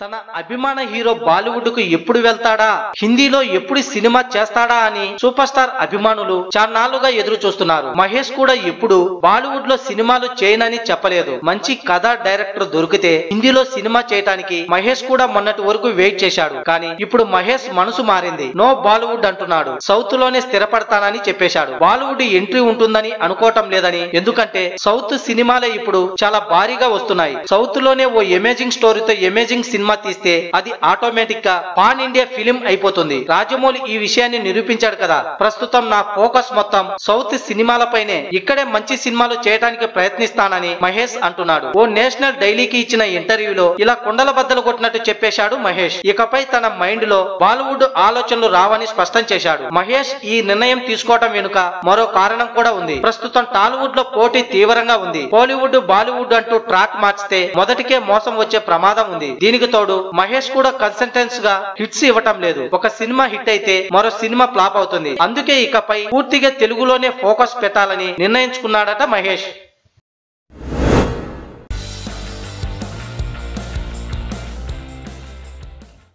తన అభిమాన హీరో బాలీవుడ్కు ఎప్పుడు వెళ్తాడా? హిందీలో ఎప్పుడు సినిమా చేస్తాడా అని సూపర్ స్టార్ అభిమానులు చాన్నాళ్ళుగా ఎదురు చూస్తున్నారు మహేష్ కూడా ఎప్పుడు బాలీవుడ్లో సినిమాలు చేయనని చెప్పలేదు. మంచి కథ డైరెక్టర్ దొరికితే హిందీలో సినిమా చేయటానికి మహేష్ కూడా మొన్నటి వరకు వెయిట్ చేశాడు. కానీ ఇప్పుడు మహేష్ మనసు మారింది. నో బాలీవుడ్ అంటున్నాడు. సౌత్లోనే స్థిరపడతానని చెప్పేశాడు. బాలీవుడ్ ఎంట్రీ ఉంటుందని అనుకోవటం లేదని ఎందుకంటే సౌత్ సినిమాలే ఇప్పుడు చాలా భారీగా వస్తున్నాయి. సౌత్లోనే ఓ ఎమేజింగ్ స్టోరీతో ఎమేజింగ్ సినిమా తీస్తే అది ఆటోమేటిక్గా పాన్ ఇండియా ఫిలిం అయిపోతుంది. రాజమౌళి ఈ విషయాన్ని నిరూపించాడు కదా. ప్రస్తుతం నా ఫోకస్ మొత్తం సౌత్ సినిమాలపైనే. ఇక్కడే మంచి సినిమాలు చేయడానికి ప్రయత్నిస్తానని మహేష్ అంటున్నాడు. ఓ నేషనల్ డైలీకి ఇచ్చిన ఇంటర్వ్యూలో ఇలా కుండల బద్దలు కొట్టినట్టు చెప్పేశాడు మహేష్. ఇకపై తన మైండ్లో బాలీవుడ్ ఆలోచనలు రావని స్పష్టం చేశాడు. మహేష్ ఈ నిర్ణయం తీసుకోవటం వెనుక మరో కారణం కూడా ఉంది. ప్రస్తుతం టాలీవుడ్లో పోటీ తీవ్రంగా ఉంది. బాలీవుడ్ బాలీవుడ్ అంటూ ట్రాక్ మార్చితే మొదటికే మోసం వచ్చే ప్రమాదం ఉంది. దీనికి తోడు మహేష్ కూడా కన్సల్టెన్స్గా హిట్స్ ఇవ్వటం లేదు. ఒక సినిమా హిట్ అయితే మరో సినిమా ఫ్లాప్ అవుతుంది. అందుకే ఇకపై పూర్తిగా తెలుగులోనే ఫోకస్ పెట్టాలని నిర్ణయించుకున్నాడట మహేష్.